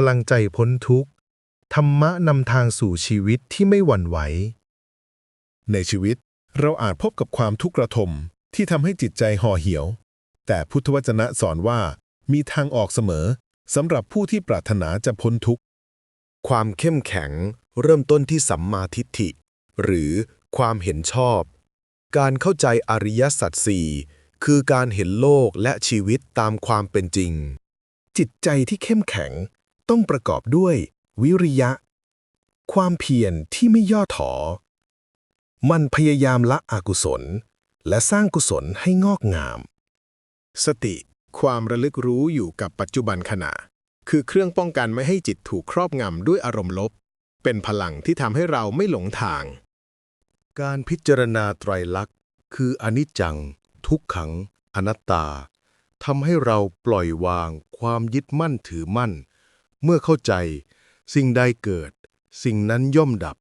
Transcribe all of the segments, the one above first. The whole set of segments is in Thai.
พลังใจพ้นทุกข์ ธรรมะนำทางสู่ชีวิตที่ไม่หวั่นไหว ในชีวิตเราอาจพบกับความทุกข์ระทมที่ทำให้จิตใจห่อเหี่ยว แต่พุทธวจนะสอนว่ามีทางออกเสมอสำหรับผู้ที่ปรารถนาจะพ้นทุกข์ ความเข้มแข็งเริ่มต้นที่สัมมาทิฏฐิ หรือความเห็นชอบ การเข้าใจอริยสัจสี่คือการเห็นโลกและชีวิตตามความเป็นจริง จิตใจที่เข้มแข็ง ต้องประกอบด้วย วิริยะ ความเพียรที่ไม่ย่อถอ มันพยายามละอกุศล และสร้างกุศลให้งอกงาม สติ ความระลึกรู้อยู่กับปัจจุบันขณะ คือเครื่องป้องกันไม่ให้จิตถูกครอบงำด้วยอารมณ์ลบ เป็นพลังที่ทำให้เราไม่หลงทาง การพิจารณาไตรลักษณ์ คืออนิจจัง ทุกขัง อนัตตาทำให้เราปล่อยวางความยึดมั่นถือมั่น เมื่อเข้าใจ สิ่งใดเกิด สิ่งนั้นย่อมดับ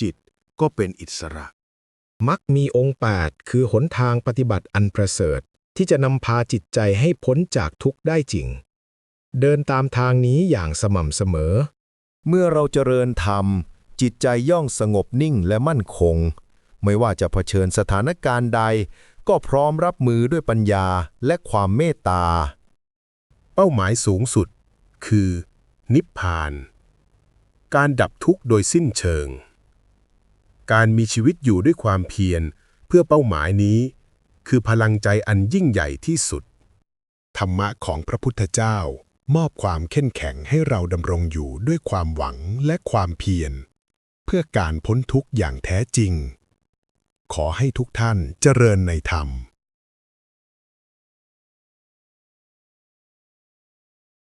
จิตก็เป็นอิสระ มักมีองค์ 8 คือหนทางปฏิบัติอันประเสริฐ ที่จะนำพาจิตใจให้พ้นจากทุกข์ได้จริง เดินตามทางนี้อย่างสม่ำเสมอ เมื่อเราเจริญธรรม จิตใจย่องสงบนิ่งและมั่นคง ไม่ว่าจะเผชิญสถานการณ์ใด ก็พร้อมรับมือด้วยปัญญาและความเมตตา เป้าหมายสูงสุด คือ นิพพาน การดับทุกข์โดยสิ้นเชิง การมีชีวิตอยู่ด้วยความเพียรเพื่อเป้าหมายนี้ คือพลังใจอันยิ่งใหญ่ที่สุด ธรรมะของพระพุทธเจ้ามอบความเข้มแข็งให้เราดำรงอยู่ด้วยความหวังและความเพียร เพื่อการพ้นทุกข์อย่างแท้จริง ขอให้ทุกท่านเจริญในธรรม